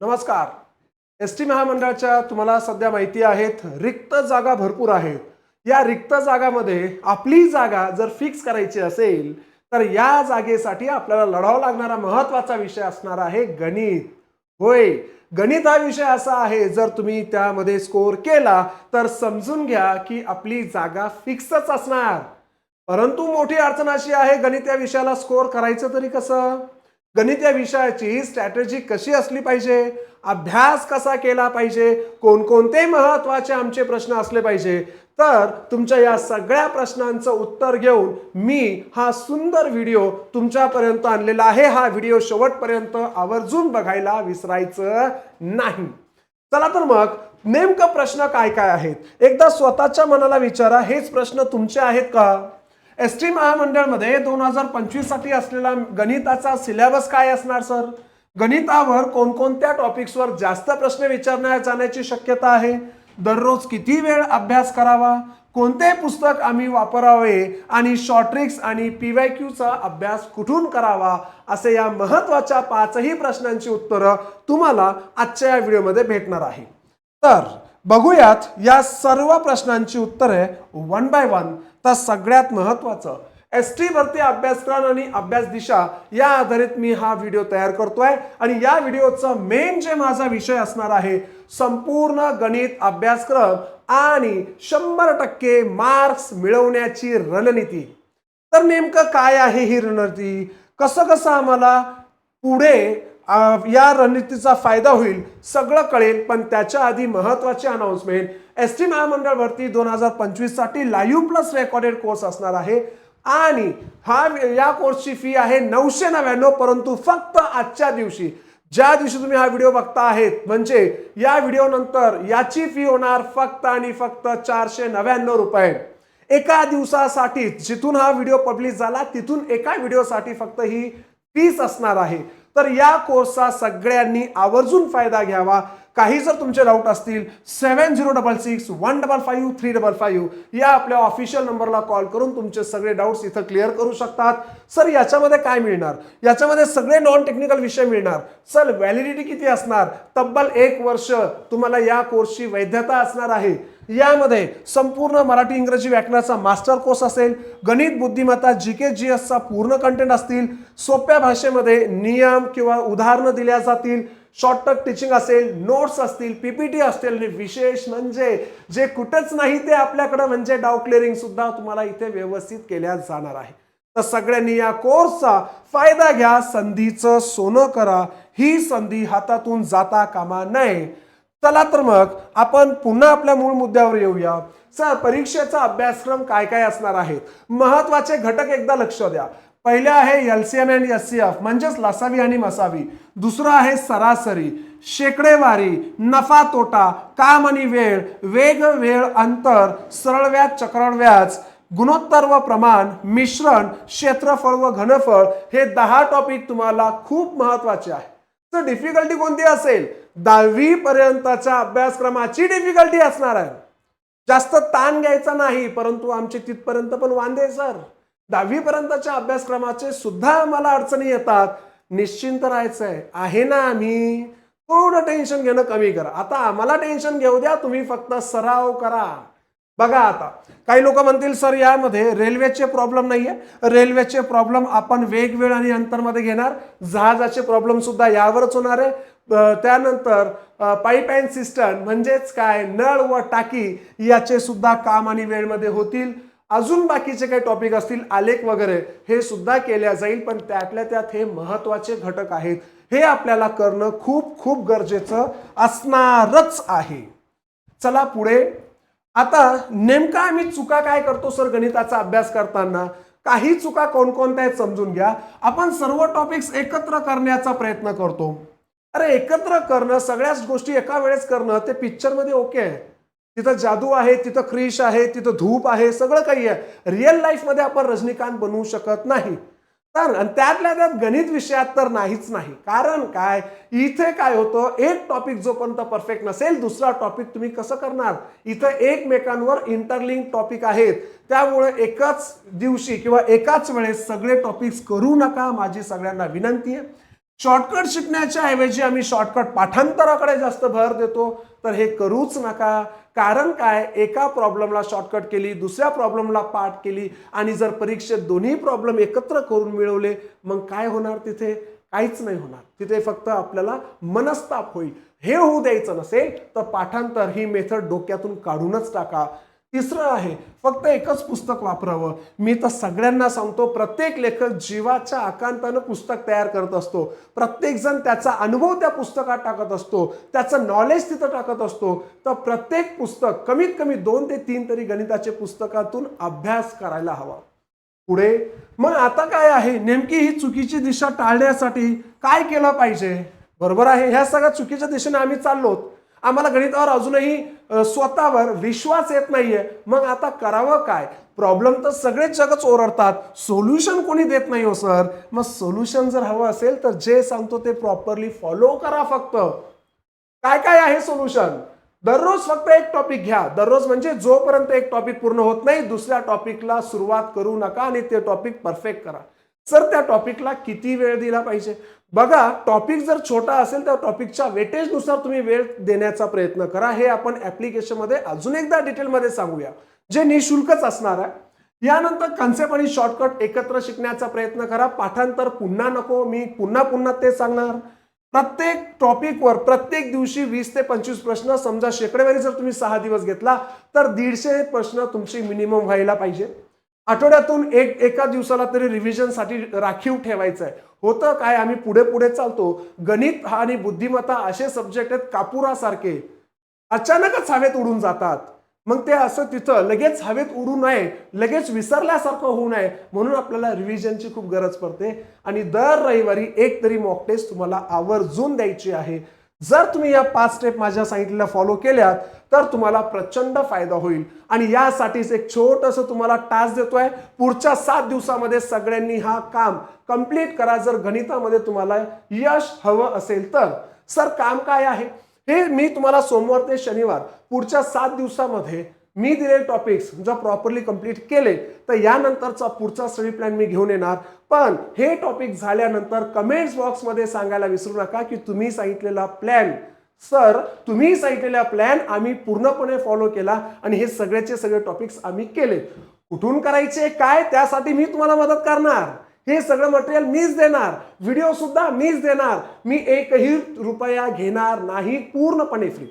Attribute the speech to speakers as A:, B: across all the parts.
A: नमस्कार. S T महामंडळाच्या तुम्हाला सध्या माहिती आहेत रिक्त जागा भरपूर आहेत. या रिक्त जागामध्ये आपली जागा जर फिक्स करायची असेल तर या जागेसाठी आपल्याला लढावा लागणारा महत्त्वाचा विषय असणार आहे गणित. होय गणित हा विषय असा आहे जर तुम्ही त्यामध्ये स्कोअर केला तर समजून घ्या की आपली जागा फिक्सच असणार. परंतु मोठी अडचण अशी आहे गणित या विषयाला स्कोअर करायचं तरी कसं? गणित या विषयाची स्ट्रॅटेजी कशी असली पाहिजे? अभ्यास कसा केला पाहिजे? कोणकोणते महत्त्वाचे आमचे प्रश्न असले पाहिजे? तर तुमच्या या सगळ्या प्रश्नांचं उत्तर घेऊन मी हा सुंदर व्हिडिओ तुमच्यापर्यंत आणलेला आहे. हा व्हिडिओ शेवटपर्यंत आवर्जून बघायला विसरायचं नाही. चला तर मग नेमकं प्रश्न काय काय आहेत? एकदा स्वतःच्या मनाला विचारा हेच प्रश्न तुमचे आहेत का? एस टी महामंडळमध्ये दोन हजार पंचवीससाठी असलेला गणिताचा सिलेबस काय असणार सर? गणितावर कोणकोणत्या टॉपिक्सवर जास्त प्रश्न विचारण्या जाण्याची शक्यता आहे? दररोज किती वेळ अभ्यास करावा? कोणते पुस्तक आम्ही वापरावे? आणि शॉर्ट्रिक्स आणि पी वाय क्यूचा अभ्यास कुठून करावा? असे या महत्त्वाच्या पाचही प्रश्नांची उत्तरं तुम्हाला आजच्या या व्हिडिओमध्ये भेटणार आहे. तर बघूयात या सर्व प्रश्नांची उत्तरे वन बाय वन तर सगळ्यात महत्वाचं एस टी भरती अभ्यासक्रम आणि अभ्यास दिशा या आधारित मी हा व्हिडिओ तयार करतोय. आणि या व्हिडिओचा मेन जे माझा विषय असणार आहे संपूर्ण गणित अभ्यासक्रम आणि शंभर टक्के मार्क्स मिळवण्याची रणनीती. तर नेमकं काय आहे ही रणनीती? कसं कसं आम्हाला पुढे या रणनीतीचा फायदा होईल सगळं कळेल. पण त्याच्या आधी महत्वाची अनाऊन्समेंट एस टी महामंडळ भरती दोन हजार पंचवीससाठी लाईव्ह प्लस रेकॉर्डेड कोर्स असणार आहे. आणि हा या कोर्सची फी आहे नऊशे नव्याण्णव परंतु फक्त आजच्या दिवशी. ज्या दिवशी तुम्ही हा व्हिडिओ बघता आहेत म्हणजे या व्हिडिओ नंतर याची फी होणार फक्त आणि फक्त चारशे नव्याण्णव रुपये. एका दिवसासाठी जिथून हा व्हिडिओ पब्लिश झाला तिथून एका व्हिडिओसाठी फक्त ही फीस असणार आहे. तर या कोर्सचा सगळ्यांनी आवर्जून फायदा घ्यावा. काही जर तुमचे डाऊट असतील seven zero double six one double five three double five या आपल्या ऑफिशियल नंबरला कॉल करून तुमचे सगळे डाऊट्स इथं क्लिअर करू शकतात. सर याच्यामध्ये काय मिळणार? याच्यामध्ये सगळे नॉन टेक्निकल विषय मिळणार. सर व्हॅलिडिटी किती असणार? तब्बल एक वर्ष तुम्हाला या कोर्सची वैधता असणार आहे. यामध्ये संपूर्ण मराठी इंग्रजी व्याकरणाचा मास्टर कोर्स असेल गणित बुद्धिमत्ता जी के जी एसचा पूर्ण कंटेंट असतील सोप्या भाषेमध्ये नियम किंवा उदाहरणं दिल्या जातील शॉर्टकट टीचिंग असेल नोट्स असतील पीपीटी असतील आणि विशेष म्हणजे जे कुठंच नाही ते आपल्याकडं म्हणजे डाव क्लिअरिंग सुद्धा तुम्हाला इथे व्यवस्थित केल्या जाणार आहे. तर सगळ्यांनी या कोर्सचा फायदा घ्या संधीचं सोनं करा ही संधी हातातून जाता कामा नये. चला तर मग आपण पुन्हा आपल्या मूळ मुद्द्यावर येऊया. सर परीक्षेचा अभ्यासक्रम काय काय असणार आहेत? महत्त्वाचे घटक एकदा लक्ष द्या. पहिले आहे LCM and S C F म्हणजेच लसावी आणि मसावी. दुसरं आहे सरासरी शेकडेवारी नफा तोटा काम आणि वेळ वेग वेळ अंतर सरळ व्याज चक्रण व्याज गुणोत्तर व प्रमाण मिश्रण क्षेत्रफळ व घनफळ हे दहा टॉपिक तुम्हाला खूप महत्त्वाचे आहे. तर डिफिकल्टी कोणती असेल? दहावी पर्यंतच्या अभ्यासक्रमाची डिफिकल्टी असणार आहे. जास्त ताण घ्यायचा नाही परंतु आमचे तिथपर्यंत पण वांदे सर दहावीपर्यंतच्या अभ्यासक्रमाचे सुद्धा आम्हाला अडचणी येतात. निश्चिंत राहायचं आहे ना आम्ही? थोडं टेन्शन घेणं कमी करा. आता आम्हाला टेन्शन घेऊ द्या तुम्ही फक्त सराव करा. बघा आता काही लोक म्हणतील सर यामध्ये रेल्वेचे प्रॉब्लेम नाहीये. रेल्वेचे प्रॉब्लेम आपण वेगवेळ आणि अंतरमध्ये घेणार. जहाजाचे प्रॉब्लेम सुद्धा यावरच होणार आहे. त्यानंतर पाईपलाईन सिस्टम म्हणजेच काय? नळ व टाकी याचे सुद्धा काम आणि वेळमध्ये होतील. अजून बाकीचे काही टॉपिक असतील आलेख वगैरे हे सुद्धा केल्या जाईल पण त्यातल्या त्यात हे महत्त्वाचे घटक आहेत. हे आपल्याला करणं खूप खूप गरजेचं असणारच आहे. चला पुढे. आता नेमका आम्ही चुका काय करतो सर गणिताचा अभ्यास करताना? काही चुका कोणकोणत्या आहेत समजून घ्या. आपण सर्व टॉपिक्स एकत्र करण्याचा प्रयत्न करतो. अरे एकत्र करणं सगळ्याच गोष्टी एका वेळेस करणं ते पिक्चरमध्ये ओके आहे. तिथं जादू आहे तिथं क्रिश आहे तिथं धूप आहे सगळं काही आहे. रिअल लाईफमध्ये आपण रजनीकांत बनवू शकत नाही. तर आणि त्यातल्या त्यात गणित विषयात तर नाहीच नाही. कारण काय? इथे काय होतं? एक टॉपिक जोपर्यंत परफेक्ट नसेल दुसरा टॉपिक तुम्ही कसं करणार? इथं एकमेकांवर इंटरलिंक टॉपिक आहेत. त्यामुळे एकाच दिवशी किंवा एकाच वेळेस सगळे टॉपिक्स करू नका. माझी सगळ्यांना विनंती आहे. शॉर्टकट शिकण्याच्या ऐवजी आम्ही शॉर्टकट पाठांतराकडे जास्त भर देतो. तर हे करूच नका. कारण काय? एका प्रॉब्लेमला शॉर्टकट केली दुसऱ्या प्रॉब्लेमला पाठ केली आणि जर परीक्षेत दोन्ही प्रॉब्लेम एकत्र करून मिळवले मग काय होणार तिथे? काहीच नाही होणार. तिथे फक्त आपल्याला मनस्ताप होईल. हे होऊ द्यायचं नसेल तर पाठांतर ही मेथड डोक्यातून काढूनच टाका. तिसरं आहे फक्त एकच पुस्तक वापरावं. मी तर सगळ्यांना सांगतो प्रत्येक लेखक जीवाच्या आकांतानं पुस्तक तयार करत असतो. प्रत्येकजण त्याचा अनुभव त्या पुस्तकात टाकत असतो. त्याचं नॉलेज तिथं टाकत असतो. तर प्रत्येक पुस्तक कमीत कमी दोन ते तीन तरी गणिताचे पुस्तकातून अभ्यास करायला हवा. पुढे मग आता काय आहे? नेमकी ही चुकीची दिशा टाळण्यासाठी काय केलं पाहिजे? बरोबर आहे? ह्या सगळ्या चुकीच्या दिशेने आम्ही चाललोत. आम्हाला गणितावर अजूनही स्वतःवर विश्वास येत नाहीये. मग आता करावं काय? प्रॉब्लेम तर सगळेच जगच ओरडतात. सोल्युशन कोणी देत नाही हो सर मग सोल्युशन जर हवं असेल तर जे सांगतो ते प्रॉपरली फॉलो करा फक्त. काय काय आहे सोल्युशन दररोज फक्त एक टॉपिक घ्या. दररोज म्हणजे जोपर्यंत एक टॉपिक पूर्ण होत नाही दुसऱ्या टॉपिकला सुरुवात करू नका आणि ते टॉपिक परफेक्ट करा. सर त्या टॉपिकला किती वेळ दिला पाहिजे? बघा टॉपिक जर छोटा असेल तर टॉपिकच्या वेटेजनुसार तुम्ही वेळ देण्याचा प्रयत्न करा. हे आपण ॲप्लिकेशनमध्ये अजून एकदा डिटेलमध्ये सांगूया. जे निशुल्कच असणार आहे. यानंतर कन्सेप्ट आणि शॉर्टकट एकत्र शिकण्याचा प्रयत्न करा. पाठांतर पुन्हा नको. मी पुन्हा पुन्हा ते सांगणार. प्रत्येक टॉपिकवर प्रत्येक दिवशी वीस ते पंचवीस प्रश्न. समजा शेकडेवारी जर तुम्ही सहा दिवस घेतला तर दीडशे प्रश्न तुमचे मिनिमम व्हायला पाहिजे. आठवड्यातून एक एका दिवसाला तरी रिव्हिजनसाठी राखीव ठेवायचं आहे होतं काय? आम्ही पुढे पुढे चालतो. गणित हा आणि बुद्धिमत्ता असे सब्जेक्ट आहेत कापुरासारखे. अचानकच हवेत उडून जातात. मग ते असं तिथं लगेच हवेत उडू नये लगेच विसरल्यासारखं होऊ नये म्हणून आपल्याला रिव्हिजनची खूप गरज पडते. आणि दर रविवारी एक तरी मॉक टेस्ट तुम्हाला आवर्जून द्यायची आहे. जर तुम्ही या पाच स्टेप माझ्या सांगितलेल्या फॉलो केल्यात तर तुम्हाला प्रचंड फायदा होईल. आणि यासाठीच एक छोटंसं तुम्हाला टास्क देतोय. पुढच्या सात दिवसामध्ये सगळ्यांनी हा काम कंप्लीट करा. जर गणितामध्ये तुम्हाला यश हवं असेल तर. सर काम काय आहे? हे मी तुम्हाला सोमवार ते शनिवार पुढच्या सात दिवसामध्ये मी दिलेले टॉपिक्स जर प्रॉपरली कंप्लीट केले तर यानंतरचा पुढचा स्टडी प्लॅन मी घेऊन येणार. पण हे टॉपिक झाल्यानंतर कमेंट्स बॉक्समध्ये सांगायला विसरू नका की तुम्ही सांगितलेला प्लॅन सर तुम्ही सांगितलेला प्लॅन आम्ही पूर्णपणे फॉलो केला आणि हे सगळ्याचे सगळे टॉपिक्स आम्ही केले. कुठून करायचे काय त्यासाठी मी तुम्हाला मदत करणार. हे सगळं मटेरियल मीच देणार. व्हिडिओ सुद्धा मीच देणार. मी एकही रुपया घेणार नाही पूर्णपणे फ्री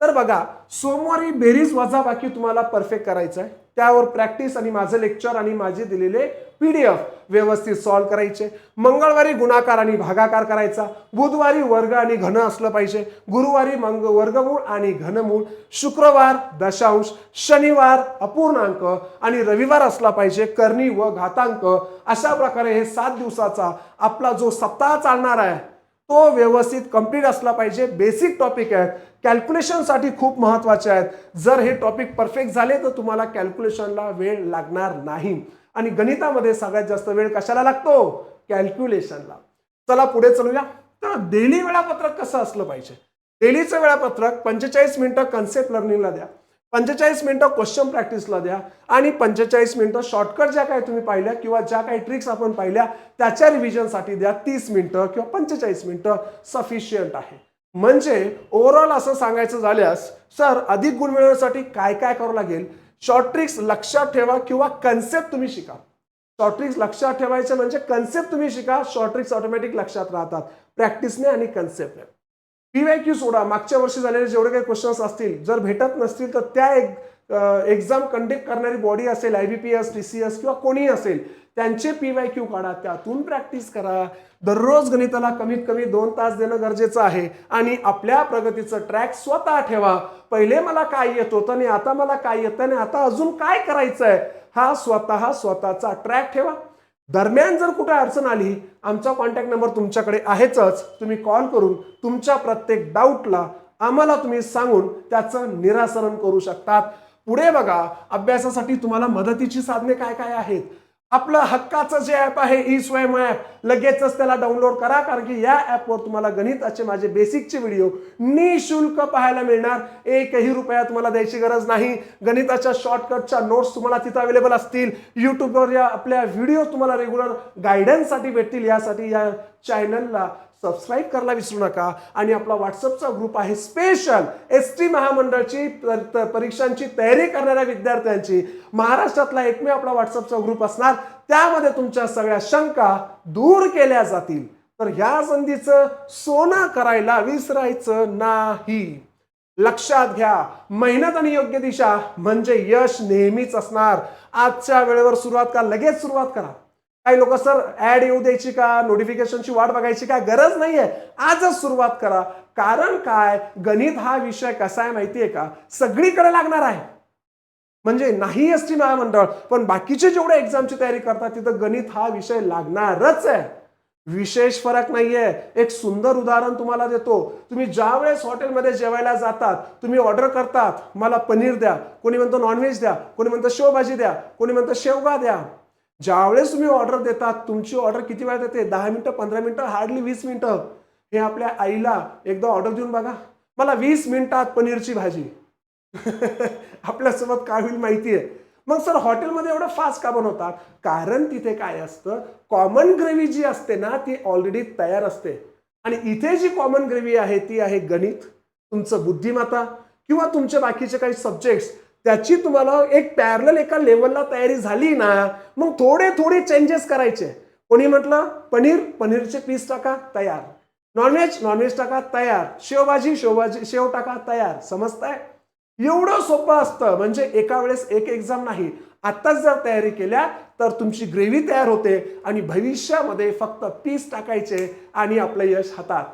A: तर बघा सोमवारी बेरीज वजाबाकी तुम्हाला परफेक्ट करायचं आहे. त्यावर प्रॅक्टिस आणि माझं लेक्चर आणि माझे दिलेले पीडीएफ व्यवस्थित सॉल्व्ह करायचे. मंगळवारी गुणाकार आणि भागाकार करायचा. बुधवारी वर्ग आणि घन असलं पाहिजे. गुरुवारी मंग वर्गमूळ आणि घनमूळ. शुक्रवार दशांश. शनिवार अपूर्णांक आणि रविवार असला पाहिजे. कर्णी व घातांक. अशा प्रकारे हे सात दिवसाचा आपला जो सप्ताह चालणार आहे तो व्यवस्थित कंप्लीट असला पाहिजे. बेसिक टॉपिक आहेत कॅल्क्युलेशनसाठी खूप महत्त्वाचे आहेत. जर हे टॉपिक परफेक्ट झाले तर तुम्हाला कॅल्क्युलेशनला वेळ लागणार नाही. आणि गणितामध्ये सगळ्यात जास्त वेळ कशाला लागतो? कॅल्क्युलेशनला चला पुढे चलूया. तर डेली वेळापत्रक कसं असलं पाहिजे? डेलीचं वेळापत्रक पंचेचाळीस मिनिटं कन्सेप्ट लर्निंगला द्या. पंचेचाळीस मिनिटं क्वेश्चन प्रॅक्टिसला द्या आणि पंचेचाळीस मिनिटं शॉर्टकट ज्या काही तुम्ही पाहिल्या किंवा ज्या काही ट्रिक्स आपण पाहिल्या त्याच्या रिव्हिजनसाठी द्या तीस मिनिटं किंवा पंचेचाळीस मिनिटं सफिशियंट आहे. म्हणजे ओव्हरऑल असं सांगायचं झाल्यास सर अधिक गुण मिळवण्यासाठी काय काय करावं लागेल? शॉर्ट ट्रिक्स लक्षात ठेवा किंवा कन्सेप्ट तुम्ही शिका. शॉर्ट ट्रिक्स लक्षात ठेवायचे म्हणजे कन्सेप्ट तुम्ही शिका शॉर्ट ट्रिक्स ऑटोमॅटिक लक्षात राहतात. प्रॅक्टिसने आणि कन्सेप्टने पीवायक्यू सोडा. मागच्या वर्षी झालेले जेवढे काही क्वेश्चन्स असतील जर भेटत नसतील तर त्या एक एक्झाम कंडक्ट करणारी बॉडी असेल I B P S T C S किंवा कोणीही असेल त्यांचे पी वाय क्यू काढा. त्यातून प्रॅक्टिस करा. दररोज गणिताला कमीत कमी दोन तास देणं गरजेचं आहे आणि आपल्या प्रगतीचं ट्रॅक स्वतः ठेवा. पहिले मला काय येत होतं आणि आता मला काय येतं आणि आता अजून काय करायचं आहे हा स्वतः स्वतःचा ट्रॅक ठेवा. दरम्यान जर कुठे अडचण आली आमचा कॉन्टॅक्ट नंबर तुमच्याकडे आहेच तुम्ही कॉल करून तुमच्या प्रत्येक डाऊटला आम्हाला तुम्ही सांगून त्याचं निरासरण करू शकतात. पुढे बघा अभ्यासासाठी तुम्हाला मदतीची साधने काय काय आहेत? आपलं हक्काचं जे ॲप आहे ई स्वयं ॲप लगेचच त्याला डाउनलोड करा कारण की या ॲपवर तुम्हाला गणिताचे माझे बेसिकचे व्हिडिओ निशुल्क पाहायला मिळणार. एकही रुपया तुम्हाला द्यायची गरज नाही. गणिताच्या शॉर्टकटच्या नोट्स तुम्हाला तिथं अवेलेबल असतील. यूट्यूबवर या आपल्या व्हिडिओ तुम्हाला रेग्युलर गायडन्ससाठी भेटतील. यासाठी या चॅनलला सबस्क्राईब करायला विसरू नका. आणि आपला व्हॉट्सअपचा ग्रुप आहे स्पेशल एस टी महामंडळची परीक्षांची तयारी करणाऱ्या विद्यार्थ्यांची. महाराष्ट्रातला एकमेव आपला व्हॉट्सअपचा ग्रुप असणार. त्यामध्ये तुमच्या सगळ्या शंका दूर केल्या जातील. तर ह्या संधीचं सोनं करायला विसरायचं नाही. लक्षात घ्या मेहनत आणि योग्य दिशा म्हणजे यश नेहमीच असणार. आजच्या वेळेवर सुरुवात करा लगेच सुरुवात करा. काही लोक सर ऍड येऊ द्यायची का? नोटिफिकेशनची वाट बघायची का? गरज नाहीये. आजच सुरुवात करा. कारण काय? गणित हा विषय कसा आहे माहितीये का? सगळीकडे लागणार आहे. म्हणजे नाही एस टी महामंडळ पण बाकीचे जेवढे एक्झामची तयारी करतात तिथं गणित हा विषय लागणारच आहे. विशेष फरक नाहीये. एक सुंदर उदाहरण तुम्हाला देतो. तुम्ही ज्या वेळेस हॉटेलमध्ये जेवायला जातात तुम्ही ऑर्डर करतात मला पनीर द्या कोणी म्हणतो नॉनव्हेज द्या कोणी म्हणतं शेवभाजी द्या कोणी म्हणतं शेवगा द्या ज्यावेळेस तुम्ही ऑर्डर देतात तुमची ऑर्डर किती वेळा देते? दहा मिनटं पंधरा मिनटं हार्डली वीस मिनटं. हे आपल्या आईला एकदा ऑर्डर देऊन बघा. मला वीस मिनिटात पनीरची भाजी. आपल्यासोबत काय होईल माहिती आहे मग सर हॉटेलमध्ये एवढं फास्ट का बनवतात? कारण तिथे काय असतं? कॉमन ग्रेव्ही जी असते ना ती ऑलरेडी तयार असते. आणि इथे जी कॉमन ग्रेव्ही आहे ती आहे गणित. तुमचं बुद्धिमत्ता किंवा तुमचे बाकीचे काही सब्जेक्ट्स त्याची तुम्हाला एक पॅरल एका लेवलला तयारी झाली ना मग थोडे थोडे चेंजेस करायचे. कोणी म्हटलं पनीर पनीरचे पीस टाका तयार. नॉनव्हेज नॉनव्हेज टाका तयार. शेवभाजी शेवभाजी शेव टाका तयार. समजताय? एवढं सोपं असतं. म्हणजे एका वेळेस एक एक्झाम नाही. आत्ताच जर तयारी केल्या तर तुमची ग्रेव्ही तयार होते आणि भविष्यामध्ये फक्त पीस टाकायचे आणि आपलं यश हातात.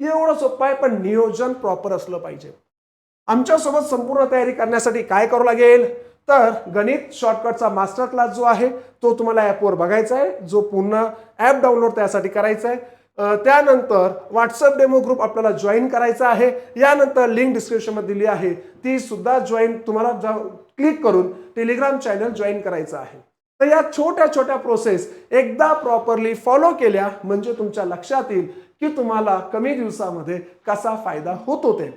A: एवढं सोपं आहे पण नियोजन प्रॉपर असलं पाहिजे. आमच्यासोबत संपूर्ण तयारी करण्यासाठी काय करावं लागेल? तर गणित शॉर्टकटचा मास्टर क्लास जो आहे तो तुम्हाला ॲपवर बघायचा आहे. जो पूर्ण ॲप डाउनलोड त्यासाठी करायचा आहे. त्यानंतर व्हॉट्सअप डेमो ग्रुप आपल्याला जॉईन करायचा आहे. यानंतर लिंक डिस्क्रिप्शनमध्ये दिली आहे. ती सुद्धा जॉईन तुम्हाला क्लिक करून टेलिग्राम चॅनल जॉईन करायचं आहे. तर या छोट्या छोट्या प्रोसेस एकदा प्रॉपरली फॉलो केल्या म्हणजे तुमच्या लक्षात येईल की तुम्हाला कमी दिवसामध्ये कसा फायदा होतो ते.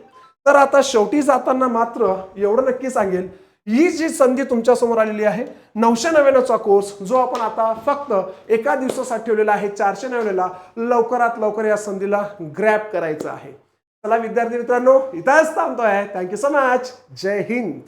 A: तर आता शेवटी जाताना मात्र एवढं नक्की सांगेल ही जी संधी तुमच्यासमोर आलेली आहे नऊशे नव्याण्णवचा कोर्स जो आपण आता फक्त एका दिवसासाठी ठेवलेला आहे चारशे नव्याण्णवला लवकरात लवकर या संधीला ग्रॅप करायचं आहे. चला विद्यार्थी मित्रांनो इथंच थांबतोय. Thank you so much Jai Hind.